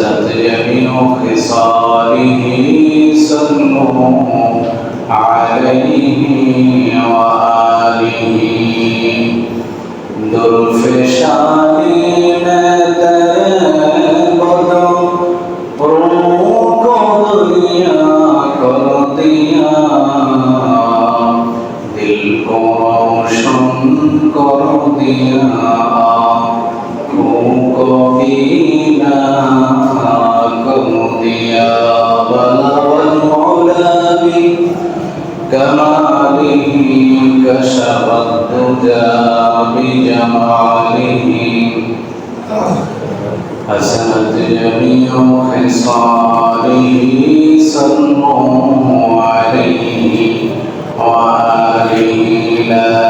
نزلت يمينك صاله سنه عليه وآله. دل فشانی میں تیرے كماله كشف الدجى بجماله. حسنت جميع خصاله صلوا عليه وآله لا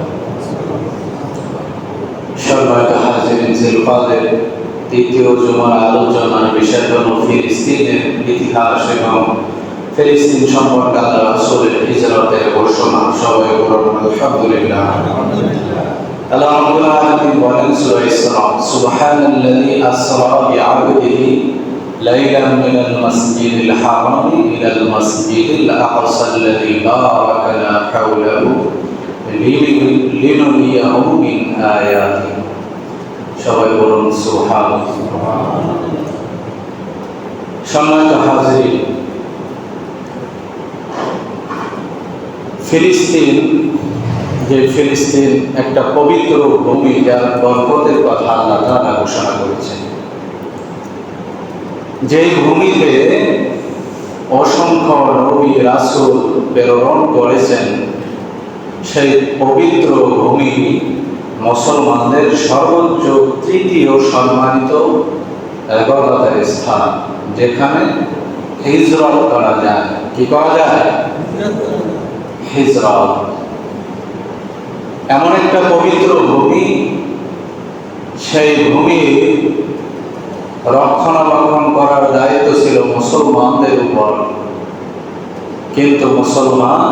সম্মানিত হাজিরিন জিলফাদের দ্বিতীয় জুমার আলোচনার বিষয় হল ফিলিস্তিনের ইতিহাস এবং ফিলিস্তিন সম্পর্কে আল্লাহ রাসূলের হিজরতের ঘোষণা সবাই বলুন আলহামদুলিল্লাহ আল্লাহ রাব্বুল আলামিন বলেন সূরা ইসরা সুবহানাল্লাযী আসরা বিআবদিহি ليلا من المسجد الحرام إلى المسجد الأقصى الذي باركنا حوله لنريه من آياته সবাই বলুন সুহান সম্মানিত হাজির, ফিলিস্তিন, যে ফিলিস্তিন একটা পবিত্র ভূমি যার বরকতের কথা আল্লাহ তাআলা ঘোষণা করেছেন। যে ভূমিতে অসংখ্য নবী, রাসূল প্রেরণ করেছেন, সেই পবিত্র ভূমি মুসলমানদের সর্বোচ্চ, তৃতীয় সম্মানিত এবাদতের স্থান, যেখানে হিজরত করা যায়। কি করা যায়? হিজরত এমন একটা পবিত্র ভূমি, সেই ভূমি রক্ষণাবেক্ষণ করার দায়িত্ব ছিল মুসলমানদের উপর। কিন্তু মুসলমান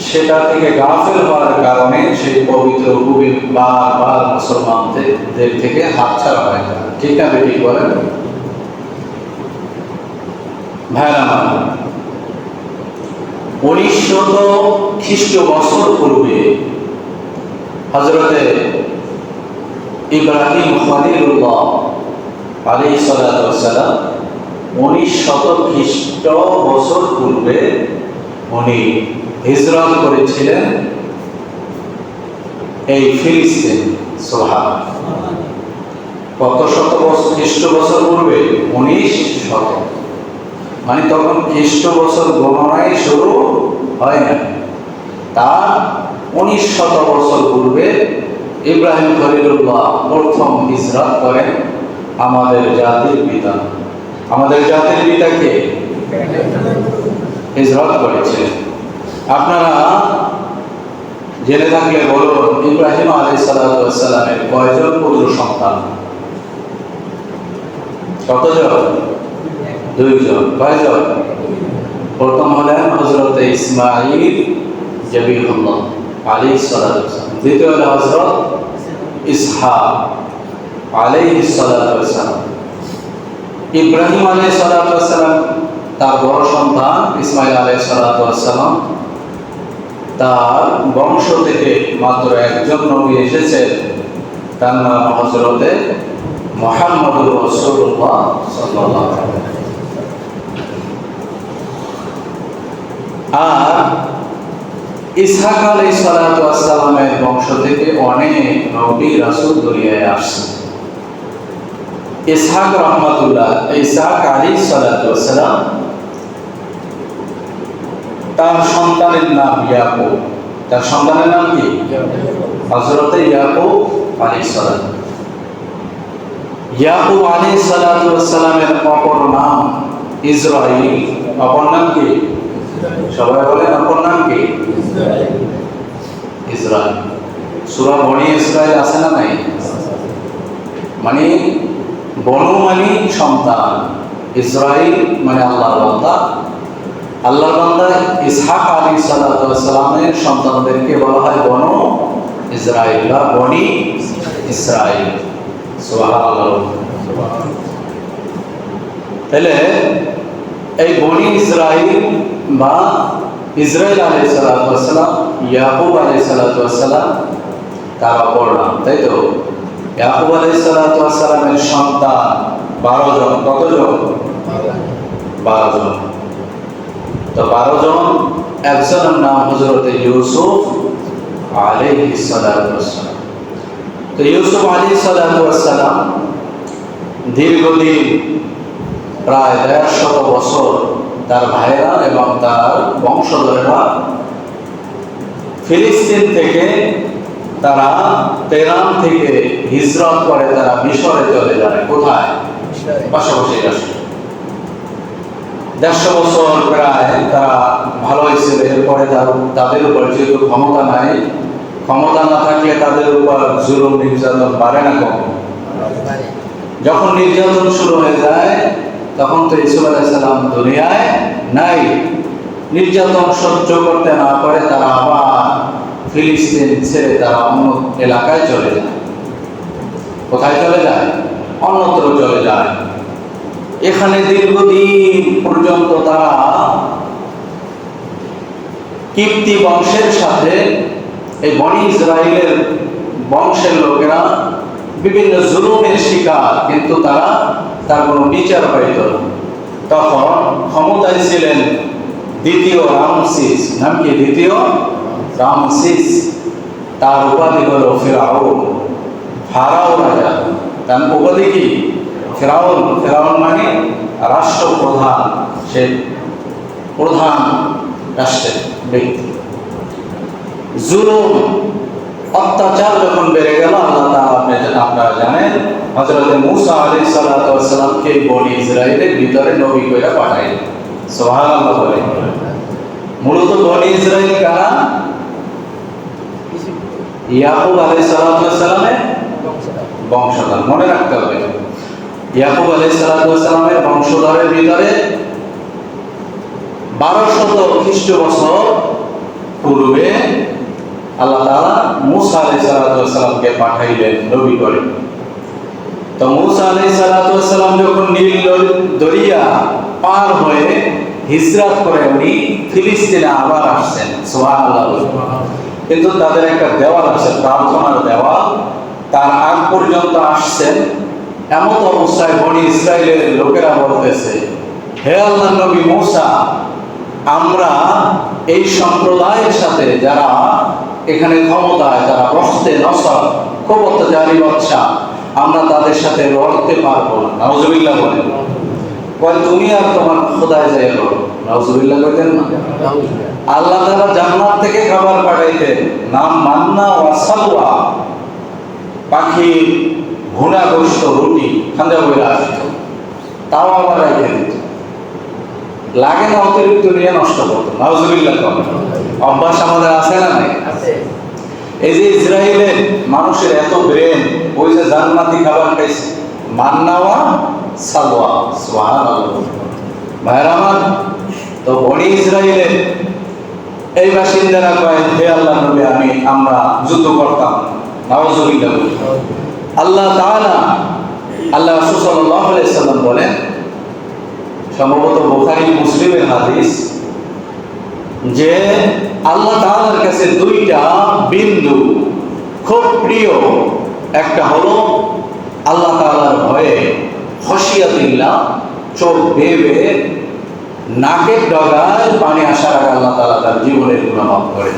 সেটা থেকে গাফেল হওয়ার কারণে সেই পবিত্র ভূমি বারবার মুসলমানদের থেকে হাতছাড়া হয়ে ঠিক না বেটি বলেন? ভাইরা উনিশশত খ্রিস্ট বছর পূর্বে হজরতে ইব্রাহিম খলিলুল্লাহ আলী সালাম উনিশ শত খ্রিস্ট বছর পূর্বে উনি হিজরত করেছিলেন এই ফিলিস্তিন সোহাব কত শত বছর খ্রিস্ট বছর পূর্বে? উনিশ শত। মানে তখন খ্রিস্ট বছর গণনায় শুরু হয় না। তার উনিশ শত বছর পূর্বে ইব্রাহিম খলিলুল্লাহ প্রথম হিজরত করেন আমাদের জাতির পিতা। আমাদের জাতির পিতাকে হিজরত করেছিলেন। আপনারা জেনে থাকলে বলুন, ইব্রাহিম আলী সালামের কয়জন পুত্র সন্তান? কতজন? দুইজন। কয়জন? প্রথম হলেন হজরত ইসমাইল জবিহুল্লাহ আলী সালাম। দ্বিতীয় হলেন হজরত ইসহা আলী সালাম। ইব্রাহিম আলী সালাম, তার বড় সন্তান ইসমাইল আলী সালাম। তার বংশ থেকে মাত্র একজন নবী এসেছেন তার নাম হজরতে মোহাম্মদুর আর ইসহাক আলাই সালামের বংশ থেকে অনেক নবী রাসূল দুনিয়ায় আসছে। ইসহাক রহমাতুল্লাহ, ইসহাক আলী সালাম তার সন্তানের নাম ইয়াকুব। তার সন্তানের নাম কি? হজরতে ইয়াকুব আলী সালাম ইয়াকুব আলী সালামের অপর নাম ইসরাইল অপর নাম কি? সবাই বলেন, অপর নাম কি? ইসরায়েল সুরা বনি ইসরায়েল আছে না নাই? মানে বনু মানে সন্তান। ইসরায়েল মানে আল্লাহর বান্দা। আল্লাহর বান্দা ইসহাক আলী সালামের সন্তানদেরকে বলা হয় বনু ইসরায়েল বা বনি ইসরায়েল তাহলে এই বনি ইসরায়েল বা ইসরায়েল আলাই সালাম ইয়াকুব আলাই সালাম তার নাম, তাই তো? ইয়াকুব আলাই সালামের সন্তান বারো জন, কতজন? বারো জন। তো বারো জন, একজনের নাম হজরত ইউসুফ আলাইহি সালাম তো ইউসুফ আলী সালাম দীর্ঘদিন প্রায় দেড় শত বছর তার ভাইরা এবং তার বংশধরেরা ফিলিস্তিন থেকে তারা তেরান থেকে হিজরত করে তারা মিশরে চলে যায়। কোথায়? পাশাপাশি রাষ্ট্র। দেড়শো বছর প্রায় তারা ভালো হয়েছিল এরপরে তাদের উপর যেহেতু ক্ষমতা নাই, ক্ষমতা না থাকলে তাদের উপর জুলুম, নির্যাতন বাড়ে না কম যখন নির্যাতন শুরু হয়ে যায়, তখন তো ইসুফ আলাইসালাম দুনিয়ায় নাই। নির্যাতন সহ্য করতে না পারে, তারা আবার ফিলিস্তিন ছেড়ে তারা অন্য এলাকায় চলে যায়। কোথায় চলে যায়? অন্যত্র চলে যায়। এখানে দীর্ঘদিন পর্যন্ত তারা কীর্তি বংশের সাথে এই বনি ইসরায়েলের বংশের লোকেরা বিভিন্ন জুলুমের শিকার, কিন্তু তারা তার কোনো বিচার পাইত তখন ক্ষমতায় ছিলেন দ্বিতীয় রামসিস। নাম কি? দ্বিতীয় রামসিস। তার উপাধি হলো ফেরাউন। ফারাও রাজা। তার উপাধি কি? ফেরাউন ফেরাউন মানে রাষ্ট্রপ্রধান, সে প্রধান রাষ্ট্রের ব্যক্তি। জুলুম, অত্যাচার যখন বেড়ে গেল, আল্লাহ তাআলা আপনি- আপনারা জানেন, হযরত মূসা আলাইহিস সালাতু ওয়াস সালামকে বনি ইসরাইলের ভিতরে নবী কইরা পাঠাইলেন সুবহানাল্লাহ বলে। মূলত বনি ইসরাইল কারা? ইয়াকুব আলাইহিস সালাতু ওয়াস সালামের বংশধর। মনে রাখতে হবে। ইয়াকুব আলাইহিস সালাতু ওয়াস সালামের বংশধরের ভিতরে বারোশত খ্রিস্ট বছর পূর্বে আল্লাহ তাআলা মুসা আলাইহিস সালামকে পাঠাইলেন নবী করে। তো মুসা আলাইহিস সালাম যখন নীল দরিয়া পার হয়ে হিজরত করে, উনি ফিলিস্তিনে আবার আসছেন। সুবহানাল্লাহ। কিন্তু তাদের একটা দেওয়াল আছে, প্রার্থনার দেওয়াল। তার আগ পর্যন্ত আসছেন। এমন অবস্থায় বনি ইসরায়েলের লোকেরা বলতেছে, হে আল্লাহ নবী মুসা, আমরা এই সম্প্রদায়ের সাথে যারা এখানে ক্ষমতায়, যারা বসতে নসর খুব অত্যাচারী বাচ্চা আমরা তাদের সাথে লড়তে পারব না। নজরুল্লাহ বলেন। কয়, তুমি আর তোমার খোদায় যাই লড়ো। নজরুল্লাহ কইতেন না। আল্লাহ তাআলা জান্নাত থেকে খাবার পাঠাইতেন, নাম মান্না ওয়া সালওয়া পাখির ভুনা গোস্ত রুটি খান্দা বইরা আসতো। তাও আবার রেখে দিত লাগে না অতিরিক্ত নিয়ে নষ্ট করতো। নাউজুবিল্লাহ অভ্যাস আমাদের আছে না নাই? এই যে ইসরায়েলের মানুষের এত ব্রেন ওই যে জান্নাতি খাবার খাইছে। মান্নাওয়া সালওয়া সুবহানাল্লাহ। ভাইরা আমার তো বনি ইসরায়েলের এই বাসিন্দারা কয় হে আল্লাহ নবী আমি আমরা যুদ্ধ করতাম। নাউজুবিল্লাহ বলি। আল্লাহ আল্লাহ সাল্লাম বলেন, সম্ভবত বুখারী মুসলিমের হাদিস, যে আল্লাহ তাআলার কাছে দুইটা বিন্দু খুব প্রিয়। একটা হলো আল্লাহ তাআলার ভয়ে খসিয়াতিল্লাহ, চোখ ভেবে নাকের ডগায় পানি আসার আগে আল্লাহ তাআলা তার জীবনের গুণা মাফ করে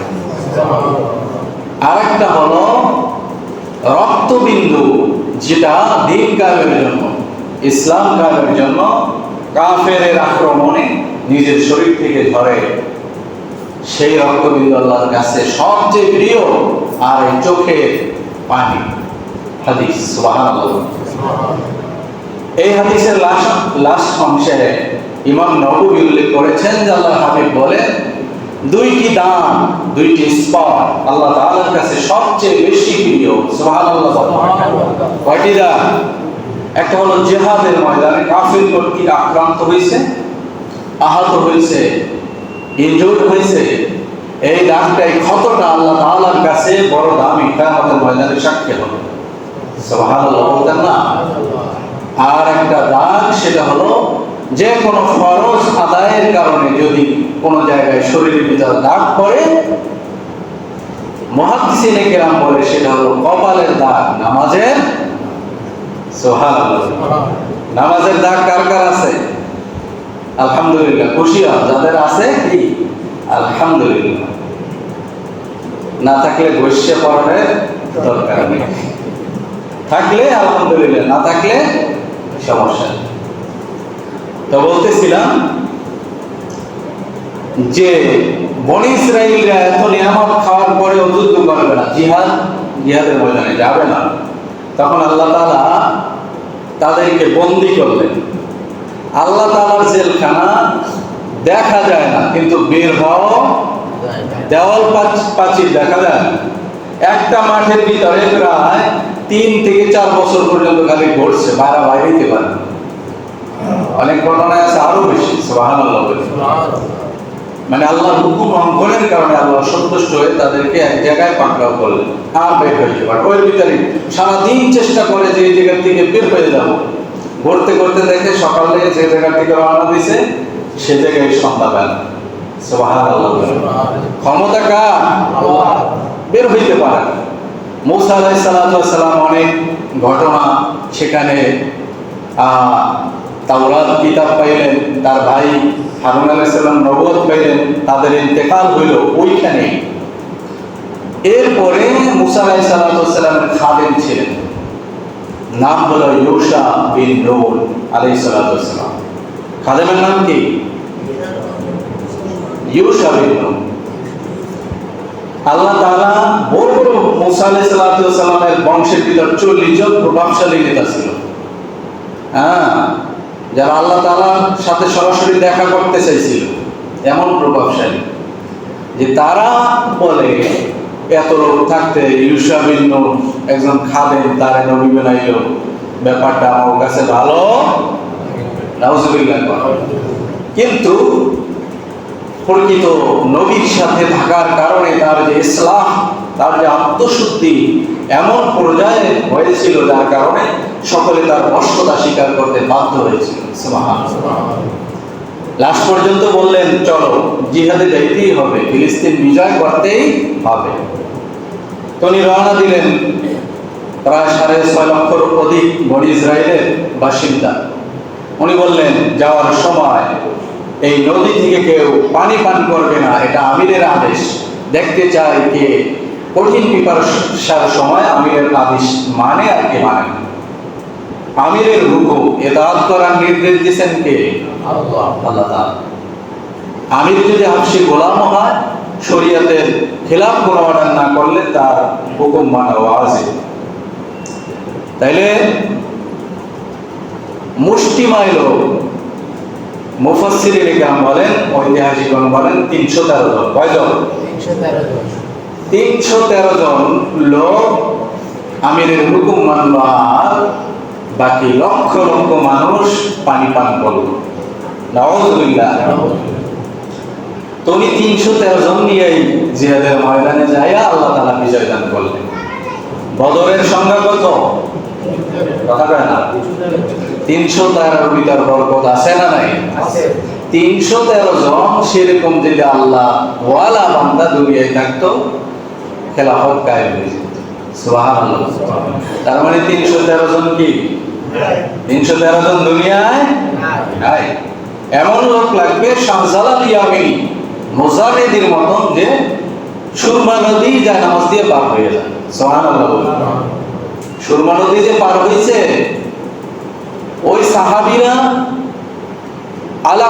আর একটা হলো রক্তবিন্দু, যেটা দিন কায়েমের জন্য, ইসলাম কায়েমের জন্য কাফেরের আক্রমণে নিজের শরীর থেকে ধরে। সেই রক্তবিন্দু আল্লাহর কাছে সবচেয়ে প্রিয় আর এই চোখের পানি। হাদিস এই হাদিসের লাস্ট লাস্ট অংশে ইমাম নববী উল্লেখ করেছেন যে আল্লাহ হাবিব বলেন দুইটি দান, দুইটি স্পট আল্লাহ তাআলার কাছে সবচেয়ে বেশি প্রিয়। সুবহানাল্লাহ কয়টি দান? একটা হলো জিহাদের ময়দানে কাফির কর্তৃক আক্রান্ত হয়েছে, আহত হয়েছে ইনজুর্ড হয়েছে। এই দানটা এই ক্ষতটা আল্লাহ তাআলার কাছে বড় দামি কিয়ামতের ময়দানে সাক্ষী হবে। সুবহানাল্লাহ, বলতেন না? আর একটা দান, সেটা হলো যে কোনো ফরজ আদায়ের কারণে যদি কোনো জায়গায় শরীরের ভিতরে দাগ পড়ে মহাদিসিনে কেরাম বলে সেটা হলো কপালের দাগ, নামাজের নামাজের দাগ কার কার আছে? আলহামদুলিল্লাহ খুশি যাদের আছে কি? আলহামদুলিল্লাহ। না থাকলে বৈশ্য পড়ার দরকার নেই। থাকলে, আলহামদুলিল্লাহ। না থাকলে সমস্যা নেই। তো বলতেছিলাম যে বনি ইসরায়েলরা এত নিয়ামত খাওয়ার পরেও যুদ্ধ করবে না। জিহাদ, জিহাদের ময়দানে যাবে না। তখন আল্লাহ তাআলা তাদেরকে বন্দি করলেন। আল্লাহ তাআলার জেলখানা দেখা যায় না, কিন্তু বের হওয়া দেওয়াল প্রাচীর দেখা যায় একটা মাঠের ভিতরে প্রায় তিন থেকে চার বছর পর্যন্ত খালি ঘটছে বাইরে বাইরে দিতে পারে। অনেক ঘটনায় আছে আরও বেশি সুবহানাল্লাহ মানে আল্লাহর হুকুম কারণে আল্লাহ সন্তুষ্ট হয়ে তাদেরকে এক জায়গায় পাকড়াও করলেন আর বের হইতে পারে ওই ভিতরে সারাদিন চেষ্টা করে যে এই জায়গা থেকে বের হয়ে যাব। ঘুরতে ঘুরতে দেখে সকালে যে জায়গা থেকে রওনা দিছে সে জায়গায় সন্ধ্যাবেলা। ক্ষমতা কার? বের হইতে পারে। মূসা সালাম অনেক ঘটনা সেখানে আহ, তাওরাত কিতাব পাইলেন, তার ভাই হারুন আলাইহিস সালাম নবুয়ত পাইলেন, তাদের ইন্তেকাল হইল ওইখানে এরপরে মুসা আলাইহিস সালামের খাদেম ছিলেন। নাম হলো ইউসা বিন নূন আলাইহিস সালাম। খাদেমের নাম কি? ইউসা বিন নূন। আল্লাহ তাআলা বড় বড় মুসা সালামের বংশের ভিতর চল্লিশ জন প্রভাবশালী নেতা ছিল। হ্যাঁ যারা আল্লাহ তাআলার সাথে সরাসরি দেখা করতে চাইছিল, এমন প্রভাবশালী, যে তারা বলে, এত লোক থাকতে ইউসা বিন একজন খাদেম, তারে নবী বানাইলো। ব্যাপারটা আমার কাছে ভালো। নাউজুবিল্লাহ। কিন্তু প্রকৃত নবীর সাথে থাকার কারণে তার যে ইসলাম, তার যে আত্মশুদ্ধি এমন পর্যায়ে হয়েছিল, যার কারণে সকলে তার বর্ষতা স্বীকার করতে বাধ্য হয়েছিল। লাস্ট পর্যন্ত বললেন, চলো, জিহাদে যাইতেই হবে, ফিলিস্তিন বিজয় করতেই হবে। তো উনি রওনা দিলেন, প্রায় সাড়ে ছয় লক্ষর অধিক বনি ইসরায়েলের বাসিন্দা। উনি বললেন, যাওয়ার সময় এই নদী থেকে কেউ পানি পান করবে না, এটা আমিরের আদেশ। দেখতে চাই কে। কঠিন সময় আমিরের আদেশ মানে আর কে মানে না। আমিরের হুকুম এতাত করার নির্দেশ দিয়েছেন কে? আল্লাহ আমির যদি হাফসি গোলামও হয় শরীয়তের খেলাফ কোনো অর্ডার না করলে তার হুকুম মানা ওয়াজিব। তাইলে মুষ্টিমায় লোক মুফাসসিরিন গ্রাম বলেন ঐতিহাসিকগণ বলেন তিনশো তেরো জন। কয়জন তিনশো তেরো জন। লোক আমিরের হুকুম মানল আর বাকি লক্ষ লক্ষ মানুষ পানি পান করল নওয়াজুবিল্লাহ তিনশো তেরো জন নিয়েই জিহাদের ময়দানে যাইয়া আল্লাহ তালা বিজয় দান করলেন। বদরের সংখ্যা কত? কথা কয় না? তিনশো তেরোর ভিতর বরকত আছে না নাই? তিনশো তেরো জন সেরকম যদি আল্লাহ ওয়ালা বান্দা দুনিয়ায় থাকতো খেলাফত কায়েম হয়ে যেত। তার মানে তিনশো তেরো জন কি? তিনশো তেরো জন দুনিয়ায়? এমন লোক লাগবে শাহজালাল মতন যে সুরমা নদী যা নামাজ দিয়ে পার হয়ে যায়। বলুন। সুরমা নদী যে পার হয়েছে ওই সাহাবীরা আল্লাহ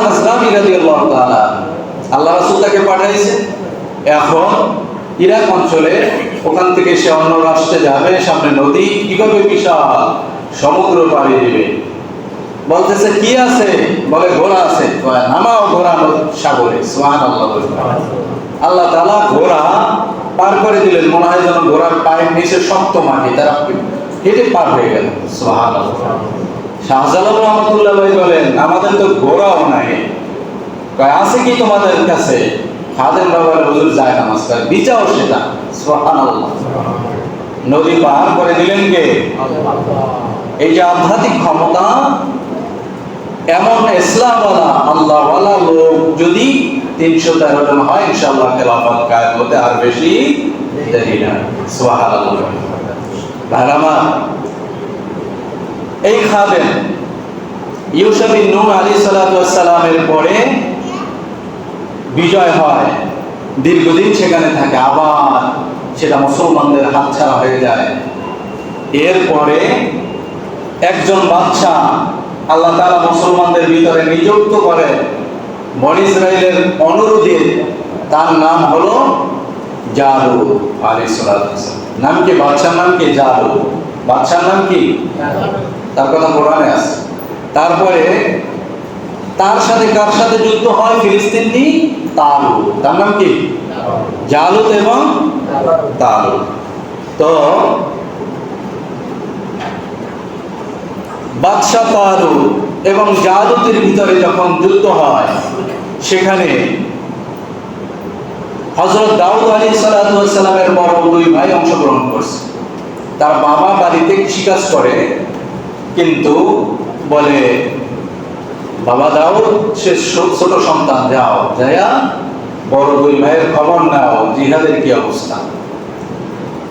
তাকে পাঠাইছে। এখন ইরাক অঞ্চলে ওখান থেকে সে অন্য রাষ্ট্রে যাবে, সামনে নদী, কীভাবে বিশাল? সমুদ্র পাড়ি দিবে। বলতেছে, কি আছে? বলে, ঘোড়া আছে। নামাও ঘোড়া সাগরে। সুবহানাল্লাহ বলে। আল্লাহ তাআলা ঘোড়া পার করে দিলেন। মনে হয় যেন ঘোড়ার পায়ের নিচে শক্ত মাটি, তারা হেঁটে পার হয়ে গেল সুবহানাল্লাহ। শাহজালাল রহমতুল্লাহ ভাই বলেন, আমাদের তো ঘোড়াও নাই। আছে কি তোমাদের কাছে? খাদেম বাবার হুজুর, যায় নামাজ। কয়, বিচাও সেটা। সুবহানাল্লাহ। নদী পার করে দিলেন কে? এই যে আধ্যাত্মিক ক্ষমতা এমন ইসলামওয়ালা আল্লাহওয়ালা লোক যদি তিনশো তেরো জন হয় ইনশাআল্লাহ খেলাফত কায়েম হতে আর বেশি দেরি না। সুবহানাল্লাহ। ভাইরা আমার, এই খাদেম ইউসুফ পরে বিজয় হয়। দীর্ঘদিন সেখানে থাকে আবার সেটা মুসলমানদের হাতছাড়া হয়ে যায়। এরপরে একজন বাদশাহ আল্লাহ তাআলা মুসলমানদের ভিতরে নিযুক্ত করে বনি ইসরায়েলের অনুরোধে তার নাম হলো ওয়াস সালাম। নাম কি? বাদশার নাম কি? জালু বাদশার নাম কি? তার কথা কোরআনে আছে। তারপরে তার সাথে কার সাথে যুদ্ধ হয়? ফিলিস্তিনি তালু তার নাম কি? জালুত এবং তালু তো বাদশাহ তালু এবং জালুতের ভিতরে যখন যুদ্ধ হয়, সেখানে হজরত দাউদ আলী সালামের বড় দুই ভাই অংশগ্রহণ করছে। তার বাবা বাড়িতে কৃষিকাজ করে, কিন্তু বলে, বাবা দাউদ, সে ছোট সন্তান, যাও, যাইয়া বড় দুই ভাইয়ের খবর নাও, জিহাদের কি অবস্থা?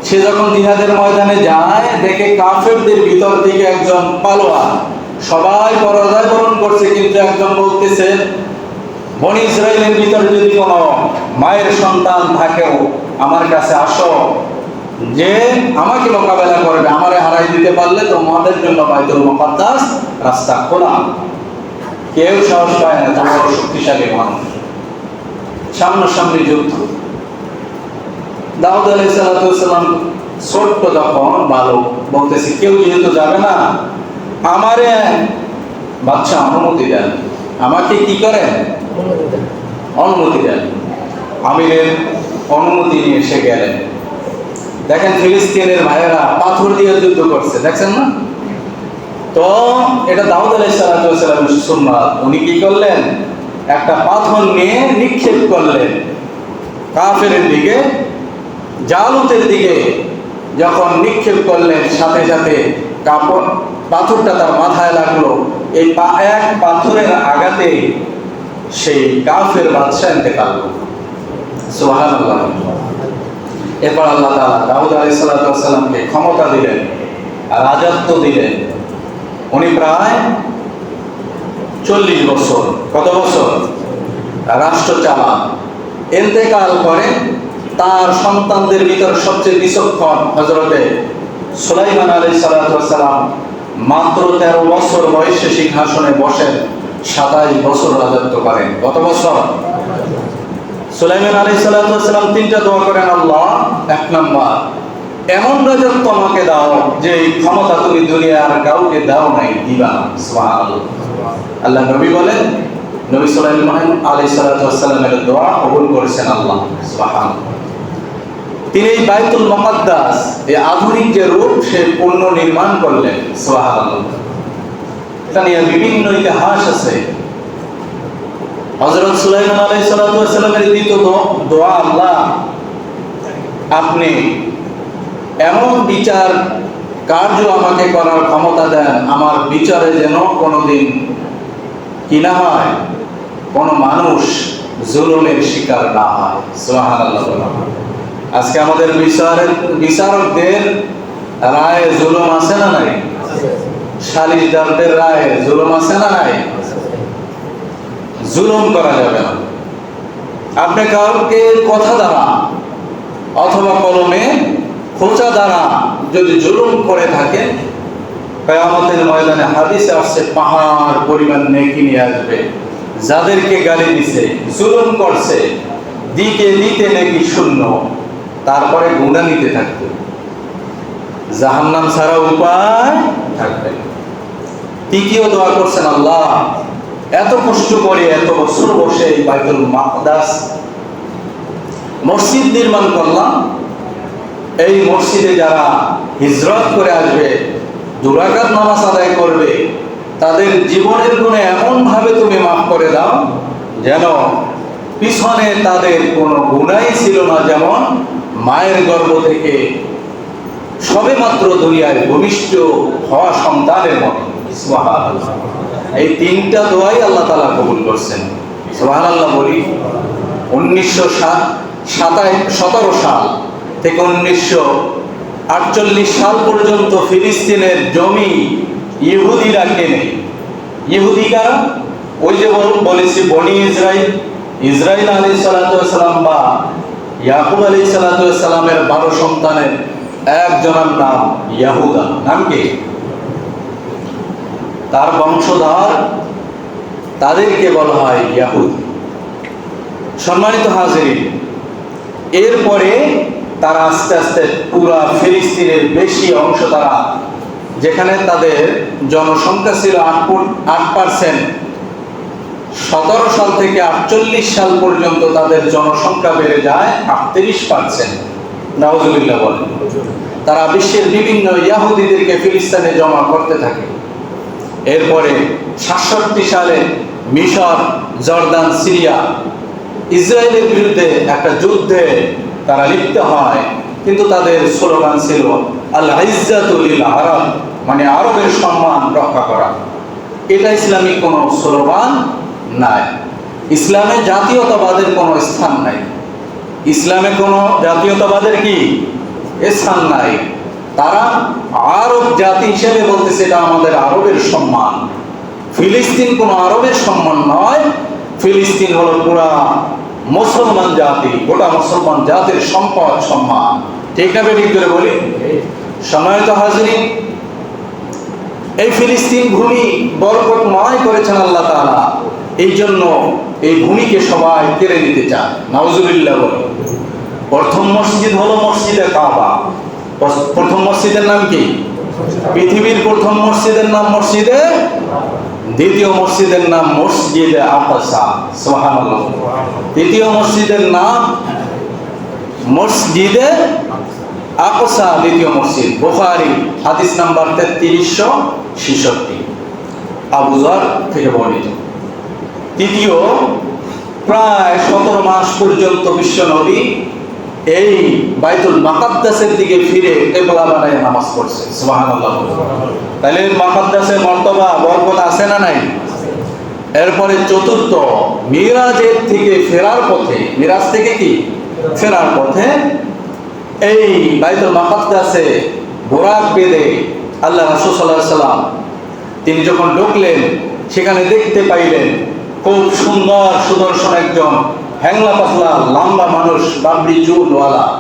সে যখন জিহাদের ময়দানে যায়, দেখে কাফেরদের ভিতর থেকে একজন পালোয়ান সবাই পরাজয় বরণ করছে, কিন্তু একজন বলতেছে, বনি ইসরায়েলের ভিতরে যদি কোনো মায়ের সন্তান থাকেও, আমার কাছে আসো। যে আমাকে মোকাবেলা করবে, আমারে হারাই দিতে পারলে তোমাদের জন্য বাইতুল মুকাদ্দাস রাস্তা খোলা। কেউ সাহস পায় না তোমার শক্তিশালী মানুষ। সামনাসামনি যুদ্ধ। দাউদ আলাইহিস সালাম ছোট্ট যখন বালক বলতেছে, কেউ যেহেতু যাবে না, আমারে বাচ্চা অনুমতি দেন। আমাকে কি করেন? অনুমতি দেন। আমিরের অনুমতি নিয়ে এসে গেলেন। দেখেন ফিলিস্তিনের ভাইয়েরা পাথর দিয়ে যুদ্ধ করছে, দেখছেন না? তো এটা দাউদ আলাইসালামের সুন্নাত। উনি কি করলেন? একটা পাথর নিয়ে নিক্ষেপ করলেন। কাফের দিকে জালুতের দিকে যখন নিক্ষেপ করলেন, সাথে সাথে কাপড়, পাথরটা তার মাথায় লাগল। এই এক পাথরের আঘাতে সেই কাফের বাদশাহ ইন্তেকাল সুবহানাল্লাহ। এরপর আল্লাহ তাআলা দাউদ আলাইহিস সালামকে ক্ষমতা দিলেন, রাজত্ব দিলেন। উনি প্রায় চল্লিশ বছর, কত বছর? রাষ্ট্র চালান। এতেকাল করে তার সন্তানদের ভিতর সবচেয়ে বিচক্ষণ হজরতে সুলাইমান আলী সালাম মাত্র তেরো বছর বয়সে সিংহাসনে বসেন, সাতাইশ বছর রাজত্ব করেন। গত বছর? সুলাইমান আলী সালাম তিনটা দোয়া করেন, আল্লাহ, এক নম্বর, এমন রাজত্ব আমাকে দাও যে ক্ষমতা তুমি দুনিয়ার কাউকে দাও নাই, দিবা আল্লাহ নবী বলেন, নবী সুলাইমান আলাইহিস সালাতু ওয়াসসালামের দোয়া কবুল করেছেন আল্লাহ। সুবহানাল্লাহ। তিনি এই বাইতুল মুকাদ্দাস, এই আধুনিক যে রূপ, সে পূর্ণ নির্মাণ করলেন। এটা নিয়ে বিভিন্ন ইতিহাস আছে। হযরত সুলাইমান আলাইহিস সালাতু ওয়াসসালামের দ্বিতীয় দোয়া আল্লাহ, আপনি এমন বিচার কার্য আমাকে করার ক্ষমতা দেন, আমার বিচারে যেন কোনোদিন কি না হয়, কোনো মানুষ জুলুমের শিকার না হয়। সুবহানাল্লাহ। বলুন। আজকে আমাদের বিচারের বিচারকদের রায়ে জুলুম আছে না নাই? সালিশদারদের রায়ে জুলুম আছে না নাই? জুলুম করা যাবে না। আপনি কাউকে কথা দ্বারা অথবা কলমে খোঁচা দ্বারা যদি জুলুম করে থাকেন, কেয়ামতের ময়দানে হাদিসে আসছে, পাহাড় পরিমাণ নেকি নিয়ে আসবে। যাদেরকে গালি দিছে, জুলুম করছে, দিকে দিতে নাকি শূন্য। তারপরে গুণা নিতে থাকবে জাহান্নাম ছাড়া উপায় থাকবে। তৃতীয় দোয়া করছেন আল্লাহ, এত কষ্ট করে এত বছর বসে এই বাইতুল মাকদাস মসজিদ নির্মাণ করলাম এই মসজিদে যারা হিজরত করে আসবে, দুরাকাত নামাজ আদায় করবে, তাদের জীবনের গুণে এমন ভাবে তুমি মাফ করে দাও, যেন পিছনে তাদের কোনো গুণাই ছিল না, যেমন মায়ের গর্ভ থেকে সবে মাত্র দুনিয়ায় ভূমিষ্ঠ হওয়া সন্তানের মতো। এই তিনটা দোয়াই আল্লাহ তালা কবুল করছেন। সোহান আল্লাহ বলি, উনিশশো সাতাই সতেরো সাল থেকে উনিশশো আটচল্লিশ সাল পর্যন্ত ফিলিস্তিনের জমি ইহুদিরা কেনে। ইহুদি কারা? ওই যে বল- বলেছি বনি ইসরাইল। ইসরাইল আলী সালাতাম বা ইয়াকুব আলী সালাতামের বারো সন্তানের একজনের নাম ইয়াহুদা। নাম কি? তার বংশধর তাদেরকে বলা হয় ইয়াহুদ। সম্মানিত হাজিরিন, এরপরে তারা আস্তে আস্তে পুরা ফিলিস্তিনের বেশি অংশ তারা, যেখানে তাদের জনসংখ্যা ছিল আট আট পার্সেন্ট সতেরো সাল থেকে আটচল্লিশ সাল পর্যন্ত তাদের জনসংখ্যা বেড়ে যায় আটত্রিশ পার্সেন্ট বলেন। তারা বিশ্বের বিভিন্ন ইয়াহুদিদেরকে ফিলিস্তিনে জমা করতে থাকে। এরপরে সাতষট্টি সালে মিশর, জর্দান, সিরিয়া ইসরায়েলের বিরুদ্ধে একটা যুদ্ধে তারা লিপ্ত হয়। কিন্তু তাদের স্লোগান ছিল আল্লাহ ইজ্জাতুল আরব মানে আরবের সম্মান রক্ষা করা। এটা ইসলামিক কোনো স্লোগান নাই। ইসলামে জাতীয়তাবাদের কোনো স্থান নাই। ইসলামে কোনো জাতীয়তাবাদের কি? স্থান নাই। তারা আরব জাতি হিসেবে বলতেছে এটা আমাদের আরবের সম্মান। ফিলিস্তিন কোনো আরবের সম্মান নয়। ফিলিস্তিন হলো পুরা মুসলমান জাতি, গোটা মুসলমান জাতির সম্পদ, সম্মান। ঠিক না ঠিক করে বলি? সময় তো হাজিরি, এই ফিলিস্তিন ভূমি বরকতময় করেছেন আল্লাহ তাআলা। এই জন্য এই ভূমিকে সবাই কেড়ে নিতে চায়। নাউজুবিল্লাহ বলে। প্রথম মসজিদ হলো মসজিদে কাবা। প্রথম মসজিদের নাম কি? পৃথিবীর প্রথম মসজিদের নাম মসজিদে? দ্বিতীয় মসজিদের নাম মসজিদে আকসা, সুবহানাল্লাহ। তৃতীয় মসজিদের নাম মসজিদে আকসা, দ্বিতীয় মসজিদ। বুখারী, হাদিস নাম্বার তেত্রিশশো ছেষট্টি। আবুজার থেকে বর্ণিত। তৃতীয় প্রায় সতেরো মাস পর্যন্ত বিশ্ব নবী এই বাইতুল মাকাদ্দাসের দিকে ফিরে কেবলা বানায় নামাজ পড়ছে। সুবহানাল্লাহ। তাহলে মাকাদ্দাসের মর্তবা, বরকত আছে না নাই? এরপরে চতুর্থ, মিরাজের থেকে ফেরার পথে, মিরাজ থেকে কি? ফেরার পথে এই বাইতুল মাকাদ্দাসে বোরাক বেদে আল্লাহ রাসূল সাল্লাল্লাহু আলাইহি সাল্লাম তিনি যখন ঢুকলেন, সেখানে দেখতে পাইলেন খুব সুন্দর সুদর্শন একজন হ্যাংলা পাতলা, লম্বা মানুষ, বাবরি চুলওয়ালা।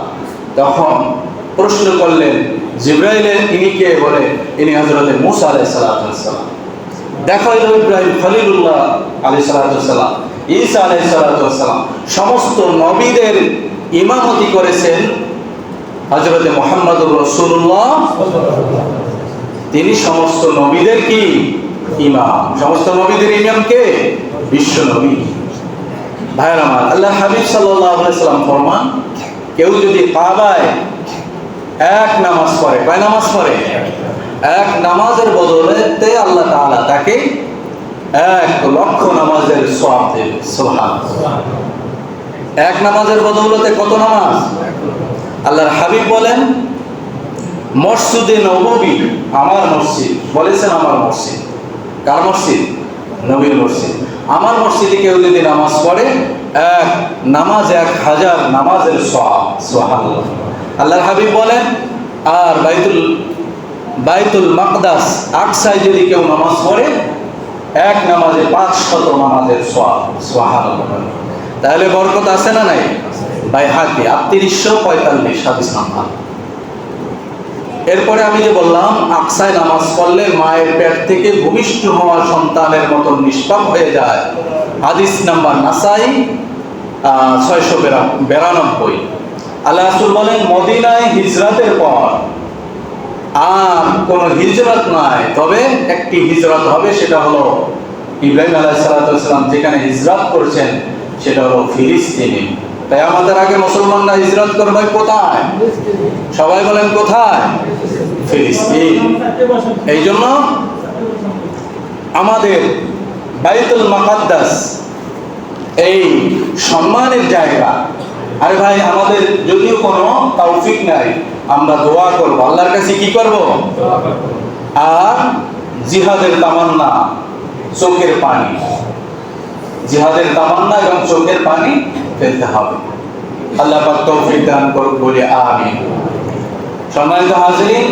তখন প্রশ্ন করলেন জিব্রাইলের ইনি কে বলে? ইনি হজরতে মুসা আলাই সালাম। দেখা হইল ইব্রাহিম খলিলুল্লাহ আলী সালাম। ঈসা আলাই সালাম। সমস্ত নবীদের ইমামতি করেছেন হজরতে মোহাম্মদুর রসুল্লাহ তিনি সমস্ত নবীদের কি? ইমাম। সমস্ত নবীদের ইমাম কে? বিশ্ব নবী। ভাইয়ের আমার, আল্লাহ হাবিব সাল্লাম ফরমান, কেউ যদি কাবায় এক নামাজ পড়ে, কয় নামাজ পড়ে? এক নামাজের বদলেতে আল্লাহ তাআলা তাকে এক লক্ষ নামাজের সওয়াব দেবে। সুবহান এক নামাজের বদৌলতে কত নামাজ? আল্লাহর হাবিব বলেন, মসজিদে নববী আমার মসজিদ, বলেছেন আমার মসজিদ। কার মসজিদ? নবীর মসজিদ। আমার মসজিদে কেউ যদি নামাজ পড়ে, এক নামাজ, এক হাজার নামাজের সুবহানাল্লাহ। আল্লাহর হাবিব বলেন, আর বাইতুল বাইতুল মাকদাস আকসায় যদি কেউ নামাজ পড়ে, এক নামাজে পাঁচ শত নামাজের সুবহানাল্লাহ তাহলে বরকত আছে না নাই? ভাই হাকি আটত্রিশশো পঁয়তাল্লিশ হাদিস নাম্বার। এরপরে আমি যে বললাম, আকসায় নামাজ পড়লে মায়ের পেট থেকে ভূমিষ্ঠ হওয়া সন্তানের মতো নিষ্পাপ হয়ে যায়। হাদিস নাম্বার নাসাই ছয়শো বেরানব্বই। আল্লাহ রাসূল বলেন, মদিনায় হিজরাতের পর আর কোন হিজরত নাই। তবে একটি হিজরত হবে, সেটা হলো ইব্রাহিম আলাইসালাম যেখানে হিজরত করছেন, সেটা হলো ফিলিস্তিনি। তাই আমাদের আগে মুসলমানরা হিজরত করবে কোথায়? সবাই বলেন কোথায়? এই জন্য আমাদের বাইতুল মাকাদ্দাস, এই সম্মানের জায়গা। আরে ভাই, আমাদের যদিও কোনো তৌফিক নাই, আমরা দোয়া করব। আল্লাহর কাছে কি করব? আর জিহাদের তামান্না, চোখের পানি। জিহাদের তামান্না এবং চোখের পানি ফেলতে হবে। আল্লাহ পাক তৌফিক দান করুক, বলে আমিন। সম্মানিত হাজিরিন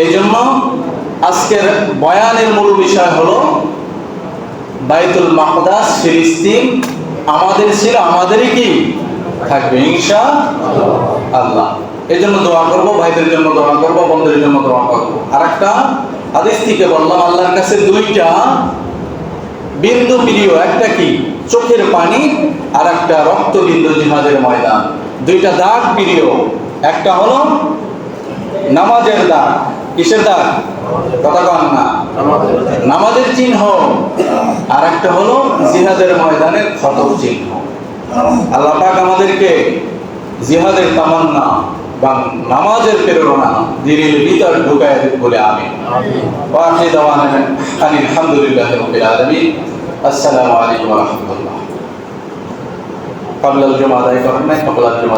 এই জন্য আজকের বয়ানের মূল বিষয় হলো বাইতুল মাকদাস ফিলিস্তিন আমাদের ছিল, আমাদেরই কি? থাকবে ইনশা আল্লাহ এই জন্য দোয়া করব, ভাইদের জন্য দোয়া করব, বন্ধুদের জন্য দোয়া করব। আর একটা হাদিস থেকে বললাম, আল্লাহর কাছে দুইটা বিন্দু প্রিয়, একটা কি? চোখের পানি আর একটা রক্ত বিন্দু জিহাদের ময়দান। দুইটা দাগ প্রিয়। একটা হলো নামাজের দাগ। কিসের দাগ? কথা কন না। নামাজের চিহ্ন। আর একটা হলো জিহাদের ময়দানের ক্ষতর চিহ্ন। আল্লাহ পাক আমাদেরকে জিহাদের তামান্না বা নামাজের প্রেরণা দিনের ভিতর ঢুকায় বলে আমি আলহামদুলিল্লাহ আসসালামু আলাইকুম রহমতুল্লাহ। কবলাল জমা আদায় করেন নাই কবলাল জমা